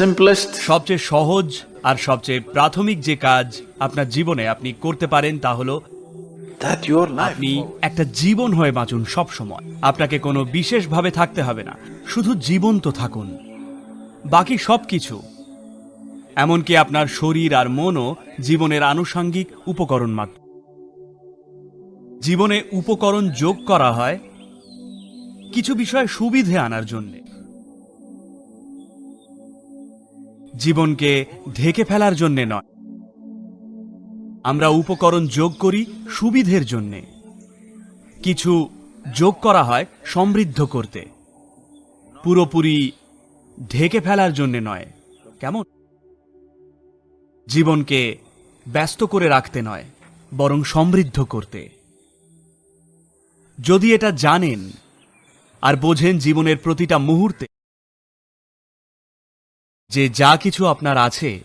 simplest সবচেয়ে সহজ আর সবচেয়ে প্রাথমিক যে কাজ আপনার জীবনে আপনি করতে পারেন তা হলো that your life আপনি একটা জীবন হয়ে বাঁচুন সব সময়। আপনাকে কোনো বিশেষভাবে থাকতে হবে না। শুধু জীবন্ত থাকুন। বাকি সব কিছু এমনকি আপনার শরীর আর মনও জীবনের আনুষঙ্গিক উপকরণ মাত্র। জীবনে উপকরণ যোগ করা হয় কিছু বিষয় সুবিধে আনার জন্যে। জীবনকে ঢেকে ফেলার জন্যে নয়। আমরা উপকরণ যোগ করি সুবিধের জন্যে। কিছু যোগ করা হয় সমৃদ্ধ করতে। পুরোপুরি ঢেকে ফেলার জন্যে নয়। কেমন? জীবনকে ব্যস্ত করে রাখতে নয়, বরং সমৃদ্ধ করতে। যদি এটা জানেন আর বোঝেন জীবনের প্রতিটা মুহূর্তে যে যা কিছু আপনার আছে,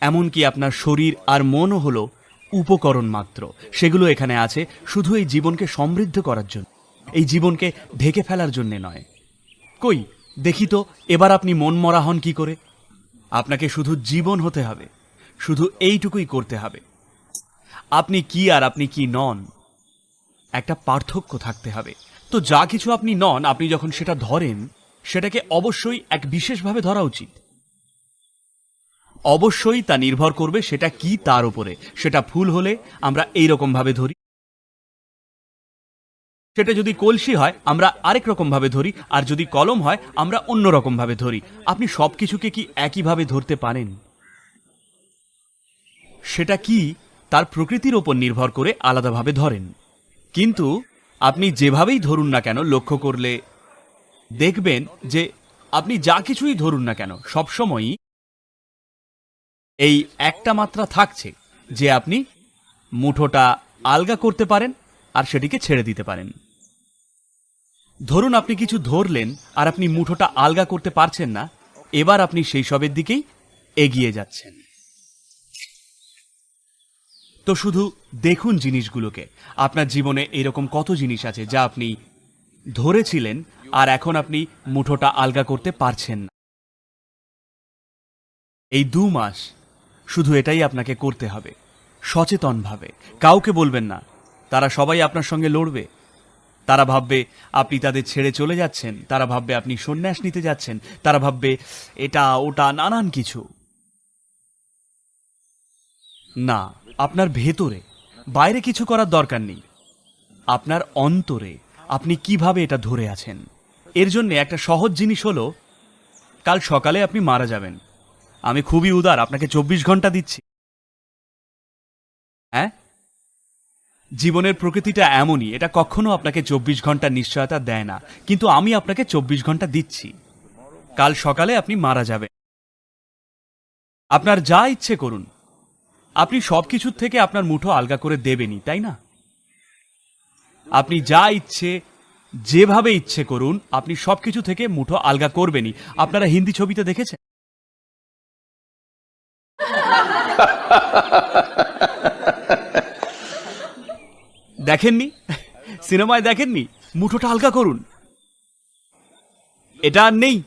এমনকি আপনার শরীর আর মনও হলো উপকরণ মাত্র। সেগুলো এখানে আছে শুধু এই জীবনকে সমৃদ্ধ করার জন্য। এই জীবনকে ঢেকে ফেলার জন্যে নয়। কই, দেখি তো, এবার আপনি মন মরা হন কি করে? আপনাকে শুধু জীবন হতে হবে, শুধু এইটুকুই করতে হবে। আপনি কি আর আপনি কি নন, একটা পার্থক্য থাকতে হবে। তো যা কিছু আপনি নন, আপনি যখন সেটা ধরেন, সেটাকে অবশ্যই এক বিশেষভাবে ধরা উচিত। অবশ্যই তা নির্ভর করবে সেটা কি তার উপরে। সেটা ফুল হলে আমরা এই রকম ভাবে ধরি। সেটা যদি কলসি হয়, আমরা আরেক রকম ভাবে ধরি। আর যদি কলম হয়, আমরা অন্য রকম ভাবে ধরি। আপনি সব কিছুকে কি একইভাবে ধরতে পারেন? সেটা কি তার প্রকৃতির ওপর নির্ভর করে আলাদাভাবে ধরেন। কিন্তু আপনি যেভাবেই ধরুন না কেন, লক্ষ্য করলে দেখবেন যে আপনি যা কিছুই ধরুন না কেন, সবসময়ই এই একটা মাত্রা থাকছে যে আপনি মুঠোটা আলগা করতে পারেন আর সেটিকে ছেড়ে দিতে পারেন। ধরুন আপনি কিছু ধরলেন আর আপনি মুঠোটা আলগা করতে পারছেন না, এবার আপনি সেই সবের দিকেই এগিয়ে যাচ্ছেন। তো শুধু দেখুন জিনিসগুলোকে। আপনার জীবনে এরকম কত জিনিস আছে যা আপনি ধরেছিলেন আর এখন আপনি মুঠোটা আলগা করতে পারছেন না। এই দু মাস শুধু এটাই আপনাকে করতে হবে। সচেতনভাবে। কাউকে বলবেন না। তারা সবাই আপনার সঙ্গে লড়বে। তারা ভাববে, আপনি তাদের ছেড়ে চলে যাচ্ছেন। তারা ভাববে, আপনি সন্ন্যাস নিতে যাচ্ছেন। তারা ভাববে, এটা, ওটা নানান কিছু। না, আপনার ভেতরে। বাইরে কিছু করার দরকার নেই। আপনার অন্তরে আপনি কীভাবে এটা ধরে আছেন? এর জন্য একটা সহজ জিনিস হলো, কাল সকালে আপনি মারা যাবেন। আমি খুবই উদার, আপনাকে চব্বিশ ঘণ্টা দিচ্ছি। হ্যাঁ? জীবনের প্রকৃতিটা এমনই, এটা কখনো আপনাকে চব্বিশ ঘণ্টা নিশ্চয়তা দেয় না, কিন্তু আমি আপনাকে চব্বিশ ঘণ্টা দিচ্ছি। কাল সকালে আপনি মারা যাবেন। আপনার যা ইচ্ছে করুন। আপনি সব কিছুর থেকে আপনার মুঠো আলগা করে দেবেনই, তাই না? আপনি যা ইচ্ছে, যেভাবে ইচ্ছে করুন, আপনি সব কিছু থেকে মুঠো আলগা করবেনই। আপনারা হিন্দি ছবিতে দেখেছেন? দেখেননি? সিনেমায় দেখেননি? মুঠোটা আলগা করুন। এটা আর নেই।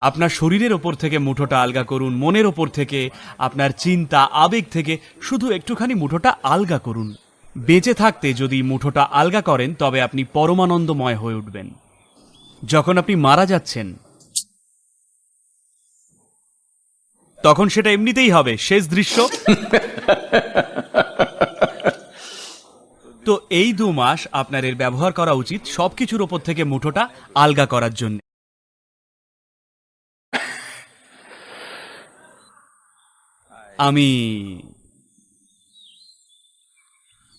আপনার শরীরের ওপর থেকে মুঠোটা আলগা করুন মনের ওপর থেকে আপনার চিন্তা আবেগ থেকে শুধু একটুখানি মুঠোটা আলগা করুন। বেঁচে থাকতে যদি মুঠোটা আলগা করেন তবে আপনি পরমানন্দময় হয়ে উঠবেন। যখন আপনি মারা যাচ্ছেন, তখন সেটা এমনিতেই হবে। শেষ দৃশ্য। তো এই দু মাস আপনার এর ব্যবহার করা উচিত সবকিছুর ওপর থেকে মুঠোটা আলগা করার জন্য। আমি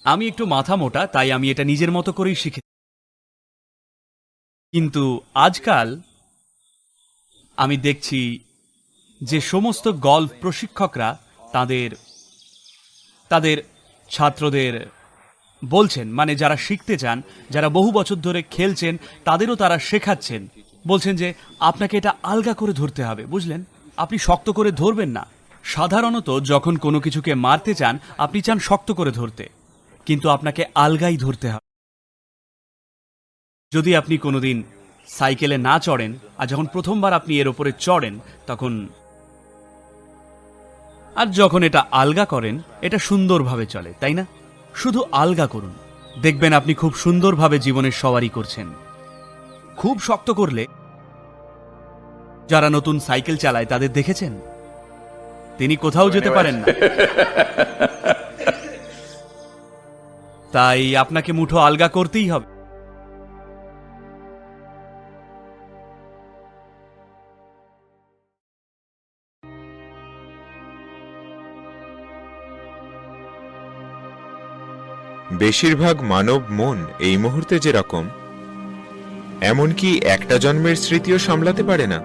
আমি একটু মাথা মোটা, তাই আমি এটা নিজের মতো করেই শিখে কিন্তু আজকাল আমি দেখছি যে সমস্ত গল্ফ প্রশিক্ষকরা তাদের তাদের ছাত্রদের বলছেন মানে যারা শিখতে চান, যারা বহু বছর ধরে খেলছেন, তাদেরও তারা শেখাচ্ছেন। বলছেন যে, আপনাকে এটা আলগা করে ধরতে হবে, বুঝলেন? আপনি শক্ত করে ধরবেন না। সাধারণত যখন কোনো কিছুকে মারতে চান, আপনি চান শক্ত করে ধরতে। কিন্তু আপনাকে আলগাই ধরতে হবে। যদি আপনি কোনোদিন সাইকেলে না চড়েন আর যখন প্রথমবার আপনি এর ওপরে চড়েন, তখন আর যখন এটা আলগা করেন, এটা সুন্দরভাবে চলে, তাই না? শুধু আলগা করুন। দেখবেন আপনি খুব সুন্দরভাবে জীবনের সওয়ারি করছেন। খুব শক্ত করলে যারা নতুন সাইকেল চালায়, তাদের দেখেছেন? তিনি কোথাও যেতে পারেন না। তাই আপনাকে মুঠো আলগা করতেই হবে। বেশিরভাগ মানব মন এই মুহূর্তে যেরকম, এমনকি একটা জন্মের স্মৃতিও সামলাতে পারে না।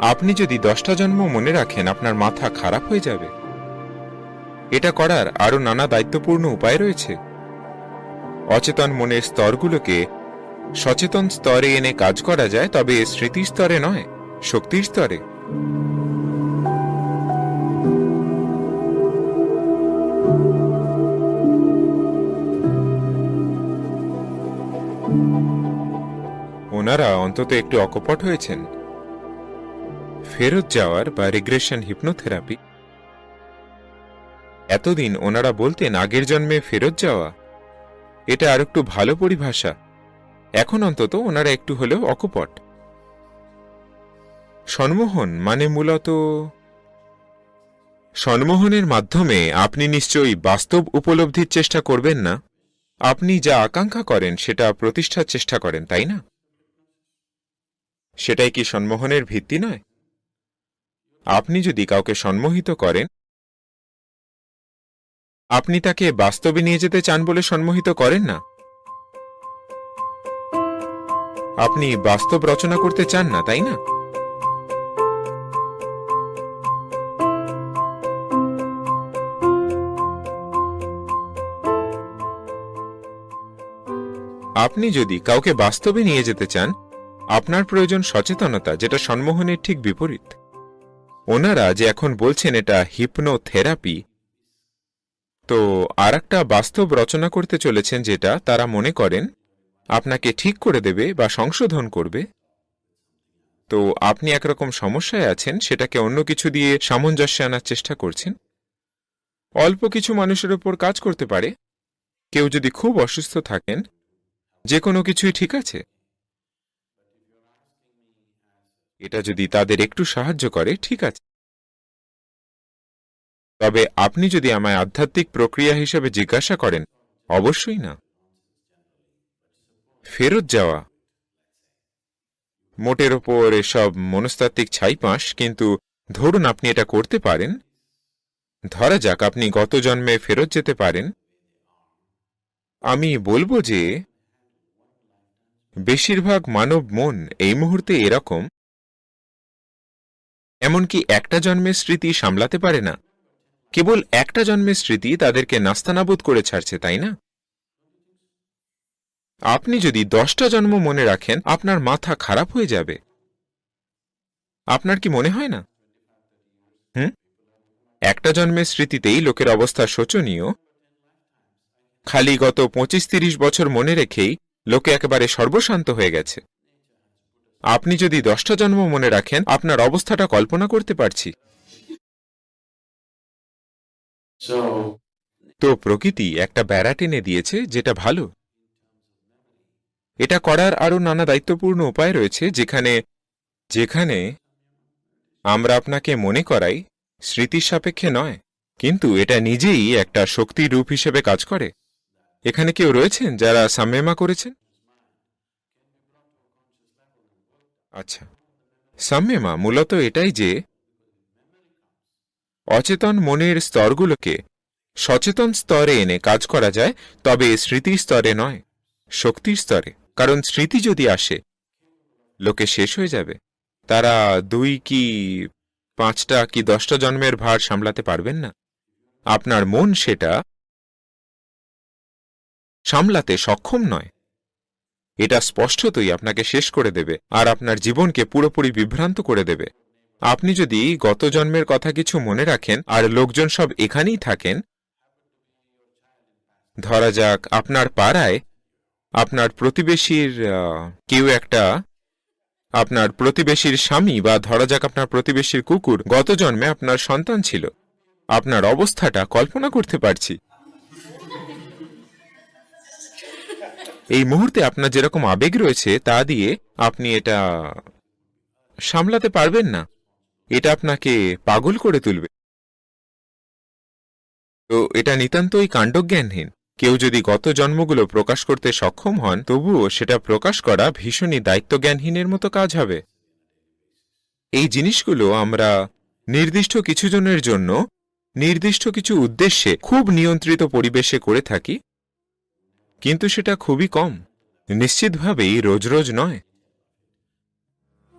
আপনি যদি দশটা জন্ম মনে রাখেন, আপনার মাথা খারাপ হয়ে যাবে। এটা করার আরও নানা দায়িত্বপূর্ণ উপায় রয়েছে। অচেতন মনের স্তরগুলোকে সচেতন স্তরে এনে কাজ করা যায়, তবে স্মৃতির স্তরে নয়, শক্তির স্তরে। ওনারা অন্তত একটু অকপট হয়েছেন। ফেরত যাওয়ার বা রিগ্রেশন হিপনোথেরাপি। এতদিন ওনারা বলতেন আগের জন্মে ফেরত যাওয়া। এটা আর একটু ভালো পরিভাষা। এখন অন্তত ওনারা একটু হলেও অকপট। সন্মোহন মানে মূলত সন্মোহনের মাধ্যমে আপনি নিশ্চয়ই বাস্তব উপলব্ধির চেষ্টা করবেন না। আপনি যা আকাঙ্ক্ষা করেন সেটা প্রতিষ্ঠার চেষ্টা করেন, তাই না? সেটাই কি সম্মোহনের ভিত্তি নয়? আপনি যদি কাউকে সম্মোহিত করেন, আপনি তাকে বাস্তবে নিয়ে যেতে চান বলে সম্মোহিত করেন না। আপনি বাস্তব রচনা করতে চান না, তাই না? আপনি যদি কাউকে বাস্তবে নিয়ে যেতে চান আপনার প্রয়োজন সচেতনতা, যেটা সম্মোহনের ঠিক বিপরীত। ওনারা যে এখন বলছেন এটা হিপনোথেরাপি, তো আর একটা বাস্তব রচনা করতে চলেছেন যেটা তারা মনে করেন আপনাকে ঠিক করে দেবে বা সংশোধন করবে। তো আপনি একরকম সমস্যায় আছেন, সেটাকে অন্য কিছু দিয়ে সামঞ্জস্যে আনার চেষ্টা করছেন। অল্প কিছু মানুষের ওপর কাজ করতে পারে। কেউ যদি খুব অসুস্থ থাকেন, যে কোনো কিছুই ঠিক আছে। এটা যদি তাদের একটু সাহায্য করে, ঠিক আছে। তবে আপনি যদি আমায় আধ্যাত্মিক প্রক্রিয়া হিসেবে জিজ্ঞাসা করেন, অবশ্যই না। ফেরত যাওয়া। মোটের ওপর এসব মনস্তাত্ত্বিক ছাইপাঁশ, কিন্তু ধরুন আপনি এটা করতে পারেন। ধরা যাক আপনি গত জন্মে ফেরত যেতে পারেন। আমি বলব যে, বেশিরভাগ মানব মন এই মুহূর্তে এরকম। এমনকি একটা জন্মের স্মৃতি সামলাতে পারে না। কেবল একটা জন্মের স্মৃতি তাদেরকে নাস্তানাবুদ করে ছাড়ছে, তাই না? আপনি যদি দশটা জন্ম মনে রাখেন, আপনার মাথা খারাপ হয়ে যাবে। আপনার কি মনে হয় না? হুম? একটা জন্মের স্মৃতিতেই লোকের অবস্থা শোচনীয়। খালি গত পঁচিশ তিরিশ বছর মনে রেখেই লোকে একেবারে সর্বশান্ত হয়ে গেছে। আপনি যদি দশটা জন্ম মনে রাখেন আপনার অবস্থাটা কল্পনা করতে পারছি। তো প্রকৃতি একটা বেড়া টেনে দিয়েছে যেটা ভালো। এটা করার আরও নানা দায়িত্বপূর্ণ উপায় রয়েছে যেখানে যেখানে আমরা আপনাকে মনে করাই স্মৃতির সাপেক্ষে নয় কিন্তু এটা নিজেই একটা শক্তি রূপ হিসেবে কাজ করে। এখানে কেউ রয়েছেন যারা সাম্যমা করেছেন? আচ্ছা। সাম্যমা, মূলত এটাই যে, অচেতন মনের স্তরগুলোকে সচেতন স্তরে এনে কাজ করা যায়, তবে স্মৃতির স্তরে নয়, শক্তির স্তরে। কারণ স্মৃতি যদি আসে, লোকে শেষ হয়ে যাবে। তারা দুই কি পাঁচটা কি দশটা জন্মের ভার সামলাতে পারবেন না। আপনার মন সেটা সামলাতে সক্ষম নয়। এটা স্পষ্টতই আপনাকে শেষ করে দেবে আর আপনার জীবনকে পুরোপুরি বিভ্রান্ত করে দেবে। আপনি যদি গত জন্মের কথা কিছু মনে রাখেন আর লোকজন সব এখানেই থাকেন, ধরা যাক আপনার পাড়ায় আপনার প্রতিবেশীর কেউ একটা, আপনার প্রতিবেশীর স্বামী বা ধরা যাক আপনার প্রতিবেশীর কুকুর গত জন্মে আপনার সন্তান ছিল। আপনার অবস্থাটা কল্পনা করতে পারছি। এই মুহূর্তে আপনার যেরকম আবেগ রয়েছে তা দিয়ে আপনি এটা সামলাতে পারবেন না। এটা আপনাকে পাগল করে তুলবে। তো এটা নিতান্তই কাণ্ডজ্ঞানহীন। কেউ যদি গত জন্মগুলো প্রকাশ করতে সক্ষম হন, তবুও সেটা প্রকাশ করা ভীষণই দায়িত্বজ্ঞানহীনের মতো কাজ হবে। এই জিনিসগুলো আমরা নির্দিষ্ট কিছু জনের জন্য, নির্দিষ্ট কিছু উদ্দেশ্যে খুব নিয়ন্ত্রিত পরিবেশে করে থাকি। কিন্তু সেটা খুবই কম। নিশ্চিতভাবেই রোজ রোজ নয়।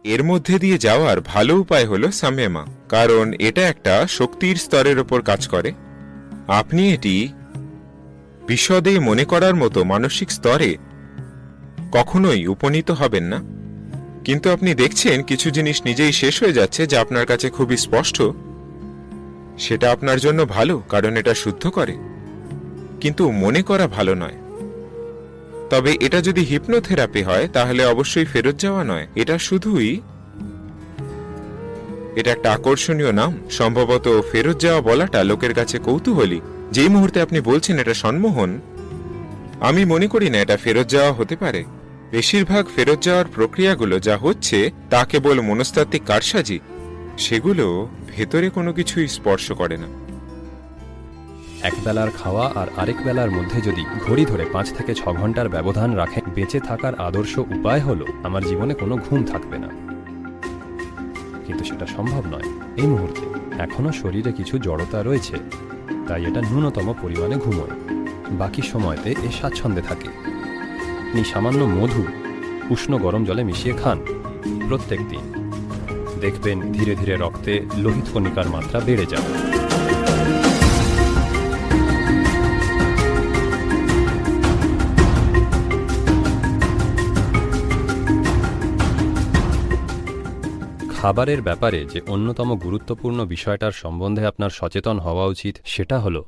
এর মধ্যে দিয়ে যাওয়ার ভালো উপায় হল সামেমা কারণ এটা একটা শক্তির স্তরের ওপর কাজ করে। আপনি এটি বিশদে মনে করার মতো মানসিক স্তরে কখনোই উপনীত হবেন না। কিন্তু আপনি দেখছেন কিছু জিনিস নিজেই শেষ হয়ে যাচ্ছে যা আপনার কাছে খুবই স্পষ্ট। সেটা আপনার জন্য ভালো, কারণ এটা শুদ্ধ করে। কিন্তু মনে করা ভালো নয়। তবে এটা যদি হিপনোথেরাপি হয়, তাহলে অবশ্যই ফেরত যাওয়া নয়। এটা শুধুই এটা একটা আকর্ষণীয় নাম। সম্ভবত ফেরত যাওয়া বলাটা লোকের কাছে কৌতূহলী। যেই মুহূর্তে আপনি বলছেন এটা সম্মোহন আমি মনে করি না এটা ফেরত যাওয়া হতে পারে। বেশিরভাগ ফেরত যাওয়ার প্রক্রিয়াগুলো যা হচ্ছে, তা কেবল মনস্তাত্ত্বিক কারসাজি। সেগুলো ভেতরে কোনো কিছুই স্পর্শ করে না। এক বেলার খাওয়া আর আরেক বেলার মধ্যে যদি ঘড়ি ধরে পাঁচ থেকে ছ ঘণ্টার ব্যবধান রাখেন বেঁচে থাকার আদর্শ উপায় হলো, আমার জীবনে কোনো ঘুম থাকবে না। কিন্তু সেটা সম্ভব নয়। এই মুহূর্তে এখনও শরীরে কিছু জড়তা রয়েছে, তাই এটা ন্যূনতম পরিমাণে ঘুমোয়। বাকি সময়তে এ স্বাচ্ছন্দ্যে থাকে। আপনি সামান্য মধু, উষ্ণ গরম জলে মিশিয়ে খান প্রত্যেক দিন। দেখবেন ধীরে ধীরে রক্তে লোহিত কণিকার মাত্রা বেড়ে যাবে। খাবারের ব্যাপারে যে অন্যতম গুরুত্বপূর্ণ বিষয়টার সম্বন্ধে আপনার সচেতন হওয়া উচিত, সেটা হলো,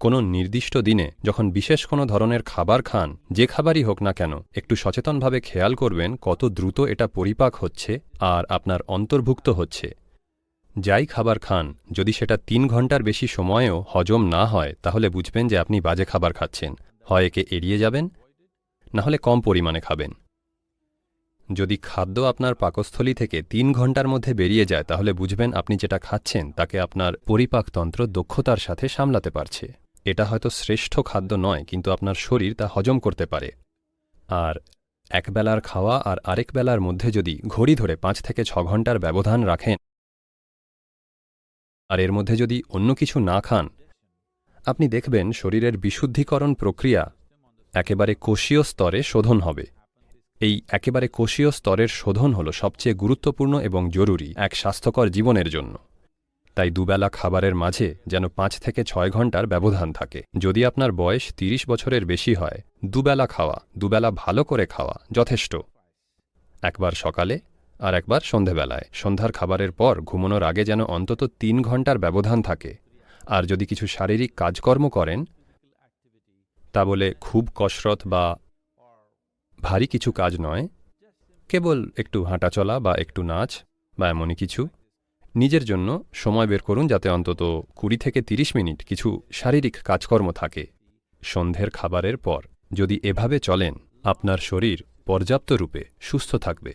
কোনো নির্দিষ্ট দিনে যখন বিশেষ কোনো ধরনের খাবার খান, যে খাবারই হোক না কেন, একটু সচেতনভাবে খেয়াল করবেন কত দ্রুত এটা পরিপাক হচ্ছে আর আপনার অন্তর্ভুক্ত হচ্ছে। যাই খাবার খান, যদি সেটা তিন ঘণ্টার বেশি সময়েও হজম না হয়, তাহলে বুঝবেন যে আপনি বাজে খাবার খাচ্ছেন। হয় একে এড়িয়ে যাবেন, না হলে কম পরিমাণে খাবেন। যদি খাদ্য আপনার পাকস্থলী থেকে তিন ঘণ্টার মধ্যে বেরিয়ে যায়, তাহলে বুঝবেন আপনি যেটা খাচ্ছেন তাকে আপনার পরিপাকতন্ত্র দক্ষতার সাথে সামলাতে পারছে। এটা হয়তো শ্রেষ্ঠ খাদ্য নয়, কিন্তু আপনার শরীর তা হজম করতে পারে। আর একবেলার খাওয়া আর আরেক বেলার মধ্যে যদি ঘড়ি ধরে পাঁচ থেকে ছ ঘণ্টার ব্যবধান রাখেন আর এর মধ্যে যদি অন্য কিছু না খান, আপনি দেখবেন শরীরের বিশুদ্ধিকরণ প্রক্রিয়া একেবারে কোষীয় স্তরে শোধন হবে। এই একেবারে কোষীয় স্তরের শোধন হল সবচেয়ে গুরুত্বপূর্ণ এবং জরুরি এক স্বাস্থ্যকর জীবনের জন্য। তাই দুবেলা খাবারের মাঝে যেন পাঁচ থেকে ছয় ঘণ্টার ব্যবধান থাকে। যদি আপনার বয়স তিরিশ বছরের বেশি হয়, দুবেলা খাওয়া, দুবেলা ভালো করে খাওয়া যথেষ্ট। একবার সকালে আর একবার সন্ধেবেলায়। সন্ধ্যার খাবারের পর ঘুমানোর আগে যেন অন্তত তিন ঘণ্টার ব্যবধান থাকে। আর যদি কিছু শারীরিক কাজকর্ম করেন, তা বলে খুব কসরত বা ভারী কিছু কাজ নয়। কেবল একটু হাঁটাচলা বা একটু নাচ বা এমনই কিছু। নিজের জন্য সময় বের করুন যাতে অন্তত কুড়ি থেকে তিরিশ মিনিট কিছু শারীরিক কাজকর্ম থাকে। সন্ধ্যের খাবারের পর যদি এভাবে চলেন, আপনার শরীর পর্যাপ্ত রূপে সুস্থ থাকবে।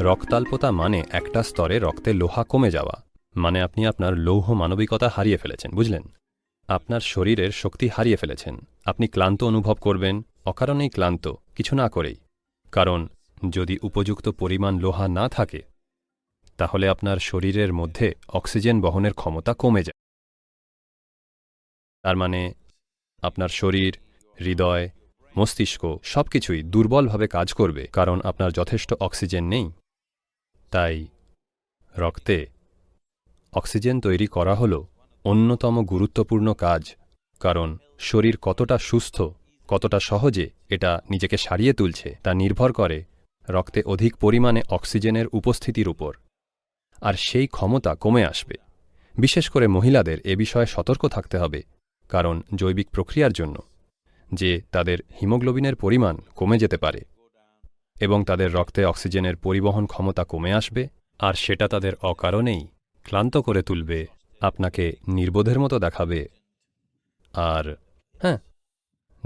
রক্তাল্পতা মানে একটা স্তরে রক্তে লোহা কমে যাওয়া। মানে আপনি আপনার লৌহ মানবিকতা হারিয়ে ফেলেছেন, বুঝলেন? আপনার শরীরের শক্তি হারিয়ে ফেলেছেন। আপনি ক্লান্ত অনুভব করবেন, অকারণেই ক্লান্ত, কিছু না করেই। কারণ, যদি উপযুক্ত পরিমাণ লোহা না থাকে, তাহলে আপনার শরীরের মধ্যে অক্সিজেন বহনের ক্ষমতা কমে যায়। তার মানে আপনার শরীর, হৃদয়, মস্তিষ্ক সবকিছুই দুর্বলভাবে কাজ করবে, কারণ আপনার যথেষ্ট অক্সিজেন নেই। তাই, রক্তে অক্সিজেন তৈরি করা হল অন্যতম গুরুত্বপূর্ণ কাজ, কারণ শরীর কতটা সুস্থ, কতটা সহজে এটা নিজেকে সারিয়ে তুলছে, তা নির্ভর করে রক্তে অধিক পরিমাণে অক্সিজেনের উপস্থিতির উপর। আর সেই ক্ষমতা কমে আসবে। বিশেষ করে মহিলাদের এ বিষয়ে সতর্ক থাকতে হবে, কারণ জৈবিক প্রক্রিয়ার জন্য, যে তাদের হিমোগ্লোবিনের পরিমাণ কমে যেতে পারে এবং তাদের রক্তে অক্সিজেনের পরিবহন ক্ষমতা কমে আসবে, আর সেটা তাদের অকারণেই ক্লান্ত করে তুলবে। আপনাকে নির্বোধের মতো দেখাবে। আর হ্যাঁ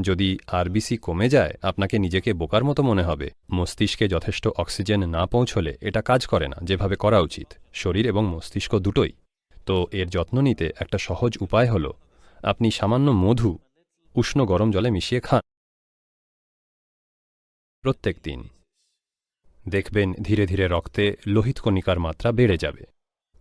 যদি আরবিসি কমে যায়, আপনাকে নিজেকে বোকার মতো মনে হবে। মস্তিষ্কে যথেষ্ট অক্সিজেন না পৌঁছলে এটা কাজ করে না, যেভাবে করা উচিত, শরীর এবং মস্তিষ্ক দুটোই। তো এর যত্ন নিতে একটা সহজ উপায় হল, আপনি সামান্য মধু, উষ্ণ গরম জলে মিশিয়ে খান। প্রত্যেক দিন দেখবেন ধীরে ধীরে রক্তে লোহিত কণিকার মাত্রা বেড়ে যাবে।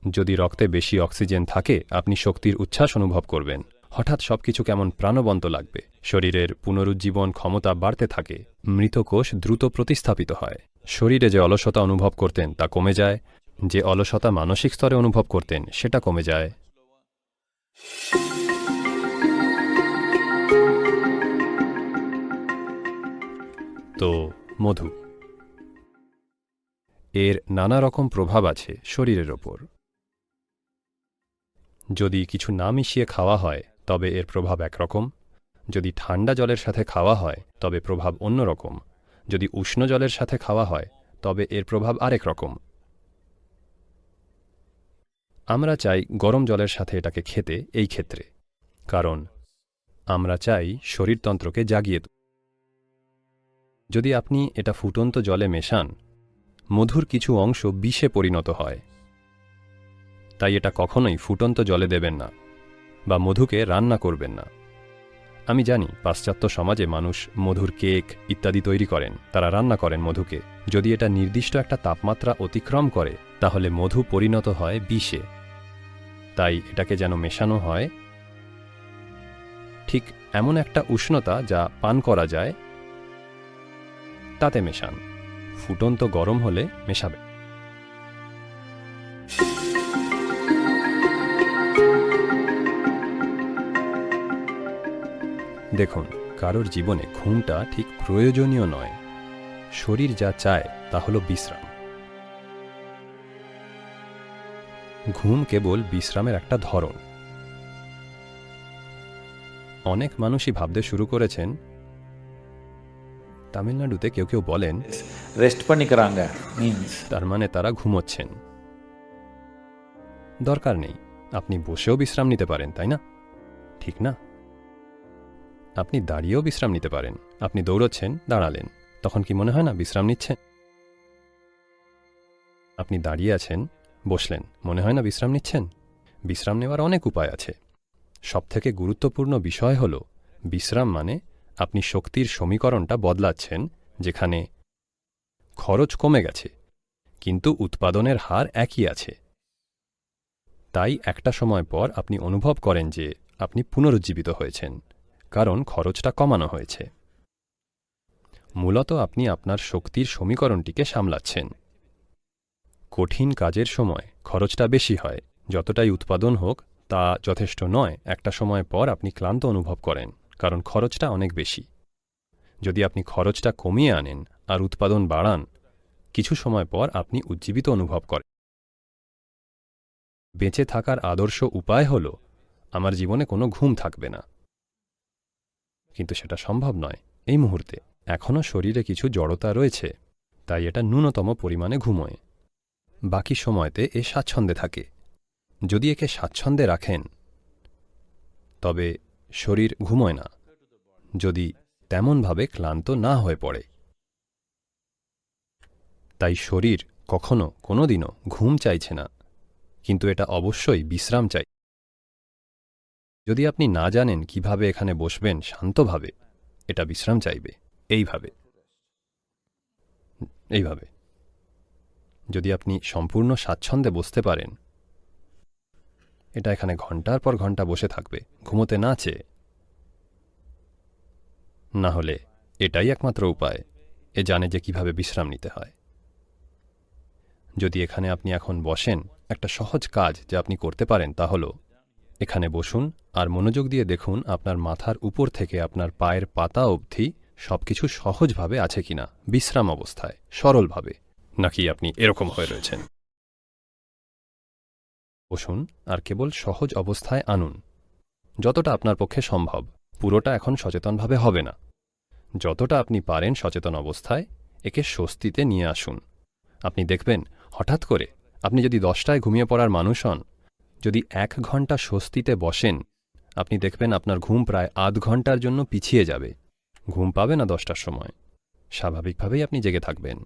যদি রক্তে বেশি অক্সিজেন থাকে, আপনি শক্তির উচ্ছ্বাস অনুভব করবেন। হঠাৎ সবকিছু কেমন প্রাণবন্ত লাগবে। শরীরের পুনরুজ্জীবন ক্ষমতা বাড়তে থাকে। মৃত কোষ দ্রুত প্রতিস্থাপিত হয়। শরীরে যে অলসতা অনুভব করতেন তা কমে যায়। যে অলসতা মানসিক স্তরে অনুভব করতেন, সেটা কমে যায়। তো, মধু। এর নানা রকম প্রভাব আছে শরীরের ওপর। যদি কিছু না মিশিয়ে খাওয়া হয়, তবে এর প্রভাব একরকম। যদি ঠান্ডা জলের সাথে খাওয়া হয়, তবে প্রভাব অন্যরকম। যদি উষ্ণ জলের সাথে খাওয়া হয়, তবে এর প্রভাব আরেক রকম। আমরা চাই গরম জলের সাথে এটাকে খেতে এই ক্ষেত্রে। কারণ, আমরা চাই শরীরতন্ত্রকে জাগিয়ে। যদি আপনি এটা ফুটন্ত জলে মেশান, মধুর কিছু অংশ বিষে পরিণত হয়। তাই এটা কখনোই ফুটন্ত জলে দেবেন না বা মধুকে রান্না করবেন না। আমি জানি পাশ্চাত্য সমাজে মানুষ মধুর কেক ইত্যাদি তৈরি করেন, তারা রান্না করেন মধুকে। যদি এটা নির্দিষ্ট একটা তাপমাত্রা অতিক্রম করে, তাহলে মধু পরিণত হয় বিষে। তাই এটাকে যেন মেশানো হয়। ঠিক এমন একটা উষ্ণতা যা পান করা যায়, তাতে মেশান। ফুটন্ত গরম হলে মেশাবে দেখুন কারোর জীবনে ঘুমটা ঠিক প্রয়োজনীয় নয়। শরীর যা চায় তা হল বিশ্রাম। ঘুম কেবল বিশ্রামের একটা ধরন। অনেক মানুষই ভাবতে শুরু করেছেন তামিলনাড়ুতে কেউ কেউ বলেন তার মানে তারা ঘুমোচ্ছেন। দরকার নেই আপনি বসেও বিশ্রাম নিতে পারেন তাই না? ঠিক না? আপনি দাঁড়িয়েও বিশ্রাম নিতে পারেন। আপনি দৌড়চ্ছেন, দাঁড়ালেন। তখন কি মনে হয় না বিশ্রাম নিচ্ছেন? আপনি দাঁড়িয়ে আছেন, বসলেন। মনে হয় না বিশ্রাম নিচ্ছেন? বিশ্রাম নেওয়ার অনেক উপায় আছে। সবথেকে গুরুত্বপূর্ণ বিষয় হল, বিশ্রাম মানে আপনি শক্তির সমীকরণটা বদলাচ্ছেন, যেখানে খরচ কমে গেছে, কিন্তু উৎপাদনের হার একই আছে। তাই একটা সময় পর আপনি অনুভব করেন যে আপনি পুনরুজ্জীবিত হয়েছেন। কারণ খরচটা কমানো হয়েছে। মূলত আপনি আপনার শক্তির সমীকরণটিকে সামলাচ্ছেন। কঠিন কাজের সময় খরচটা বেশি হয়, যতটাই উৎপাদন হোক, তা যথেষ্ট নয়, একটা সময় পর আপনি ক্লান্ত অনুভব করেন, কারণ খরচটা অনেক বেশি। যদি আপনি খরচটা কমিয়ে আনেন আর উৎপাদন বাড়ান, কিছু সময় পর আপনি উজ্জীবিত অনুভব করেন। বেঁচে থাকার আদর্শ উপায় হল, আমার জীবনে কোনো ঘুম থাকবে না। কিন্তু সেটা সম্ভব নয়। এই মুহূর্তে এখনও শরীরে কিছু জড়তা রয়েছে, তাই এটা ন্যূনতম পরিমাণে ঘুমোয়। বাকি সময়তে এ স্বাচ্ছন্দ্যে থাকে। যদি একে স্বাচ্ছন্দ্যে রাখেন, তবে শরীর ঘুমোয় না, যদি তেমনভাবে ক্লান্ত না হয়ে পড়ে। তাই শরীর কখনো কোনোদিনও ঘুম চাইছে না, কিন্তু এটা অবশ্যই বিশ্রাম চাই। যদি আপনি না জানেন কীভাবে এখানে বসবেন শান্তভাবে, এটা বিশ্রাম চাইবে। এইভাবে। এইভাবে। যদি আপনি সম্পূর্ণ স্বাচ্ছন্দ্যে বসতে পারেন, এটা এখানে ঘণ্টার পর ঘণ্টা বসে থাকবে, ঘুমোতে না চেয়ে। না হলে এটাই একমাত্র উপায়, এ জানে যে কীভাবে বিশ্রাম নিতে হয়। যদি এখানে আপনি এখন বসেন, একটা সহজ কাজ যা আপনি করতে পারেন তা হল এখানে বসুন আর মনোযোগ দিয়ে দেখুন আপনার মাথার উপর থেকে আপনার পায়ের পাতা অবধি সবকিছু সহজভাবে আছে কিনা, বিশ্রাম অবস্থায়, সরলভাবে, নাকি আপনি এরকম হয়ে রয়েছেন? বসুন আর কেবল সহজ অবস্থায় আনুন। যতটা আপনার পক্ষে সম্ভব, পুরোটা এখন সচেতনভাবে হবে না। যতটা আপনি পারেন সচেতন অবস্থায়, একে স্বস্তিতে নিয়ে আসুন। আপনি দেখবেন, হঠাৎ করে আপনি যদি দশটায় ঘুমিয়ে পড়ার মানুষ হন যদি এক ঘণ্টা স্বস্তিতে বসেন, আপনি দেখবেন আপনার ঘুম প্রায় আধ ঘণ্টার জন্য পিছিয়ে যাবে ঘুম পাবে না দশটার সময় স্বাভাবিকভাবেই আপনি জেগে থাকবেন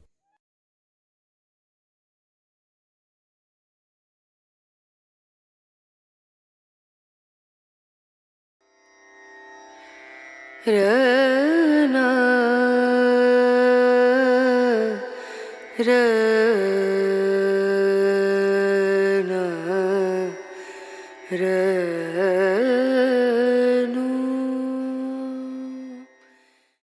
Rana.